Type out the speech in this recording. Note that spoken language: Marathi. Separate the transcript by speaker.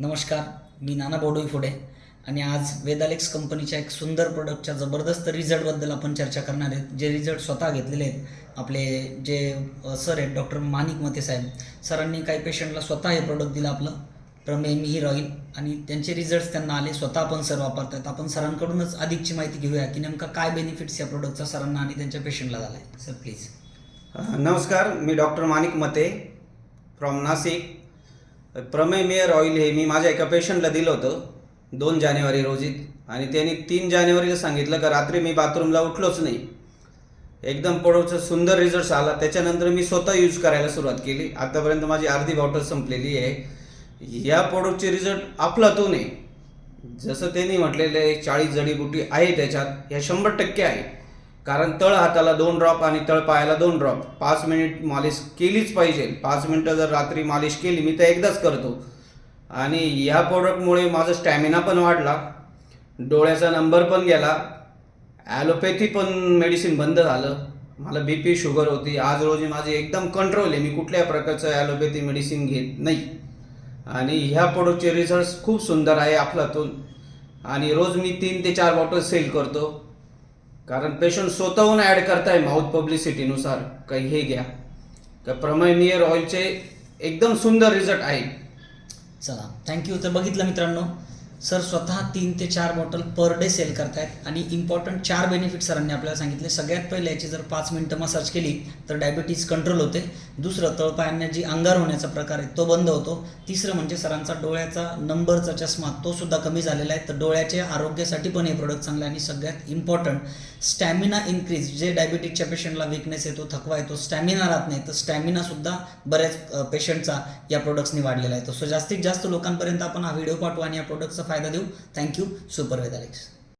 Speaker 1: नमस्कार मी नाना बोडोई फुडे आणि आज वेदालेक्स कंपनीच्या एक सुंदर प्रोडक्टच्या जबरदस्त रिझल्टबद्दल आपण चर्चा करणार आहेत. जे रिझल्ट स्वतः घेतलेले आहेत आपले जे सर आहेत डॉक्टर मानिक मते साहेब सरांनी काही पेशंटला स्वतः हे प्रोडक्ट दिलं आपलं. प्रमेय मिहीर ऑइल आणि त्यांचे रिझल्ट्स त्यांना आले स्वतः पण सर वापरतात आपण सरांकडूनच अधिकची माहिती घेऊया की नेमका काय बेनिफिट्स या प्रोडक्टचा सरांना आणि त्यांच्या पेशंटला झाला आहे सर प्लीज
Speaker 2: नमस्कार मी डॉक्टर मानिक मते फ्रॉम नाशिक प्रमेय मेयर ऑइल हे मी माझ्या एका पेशंटला दिलं होतं दोन जानेवारी रोजी. आणि त्यांनी तीन जानेवारीला सांगितलं का रात्री मी बाथरूमला उठलोच नाही. एकदम प्रोडक्टचा सुंदर रिझल्ट आला. त्याच्यानंतर मी स्वतः यूज करायला सुरुवात केली. आतापर्यंत माझी अर्धी बॉटल संपलेली आहे. या प्रोडक्टचे रिझल्ट तो आहे जसं त्यांनी म्हटलेलं आहे चाळीस जडीबुटी आहे त्याच्यात. ह्या शंभर टक्के आहे. कारण तळ हाताला दोन ड्रॉप आणि तळ पायाला दोन ड्रॉप पाच मिनिट मालिश केलीच पाहिजे. पाच मिनटं जर रात्री मालिश केली मी तर एकदाच करतो. आणि ह्या प्रोडक्टमुळे माझा स्टॅमिना पण वाढला. डोळ्याचा नंबर पण गेला. ॲलोपॅथी पण मेडिसिन बंद झालं. मला बी पी शुगर होती. आज रोजी माझी एकदम कंट्रोल आहे. मी कुठल्या प्रकारचं ॲलोपॅथी मेडिसिन घेत नाही. आणि ह्या प्रोडक्टचे रिझल्ट खूप सुंदर आहे आपलातून आणि रोज मी तीन ते चार बॉटल सेल करतो. कारण पेशंट स्वतःहून ॲड करताय माउथ पब्लिसिटीनुसार काही हे घ्या. तर प्रमेय नियर ऑइलचे एकदम सुंदर रिझल्ट आहे.
Speaker 1: चला. थँक्यू तर बघितलं मित्रांनो. सर स्वतः तीन ते चार बॉटल पर डे सेल करतायत आणि इम्पॉर्टंट चार बेनिफिट सरांनी आपल्याला सांगितले. सगळ्यात पहिले याची जर पाच मिनटं मसाज केली तर डायबिटीज कंट्रोल होते. दुसरं तळपायांना जी अंगार होण्याचा प्रकार आहे तो बंद होतो. तिसरं म्हणजे सरांचा डोळ्याचा नंबरचा चष्मा तो सुद्धा कमी झालेला आहे. तर डोळ्याच्या आरोग्यासाठी पण हे प्रोडक्ट चांगलं आहे आणि सगळ्यात इम्पॉर्टंट स्टॅमिना इन्क्रीज जे डायबिटीजच्या पेशंटला विकनेस येतो थकवा येतो स्टॅमिना राहत नाही तर स्टॅमिनासुद्धा बऱ्याच पेशंटचा या प्रोडक्ट्सनी वाढलेला आहे. सो जास्तीत जास्त लोकांपर्यंत आपण हा व्हिडिओ पाठवू आणि या प्रोडक्टचा फायदा देऊ. Thank you super वेदालेक्स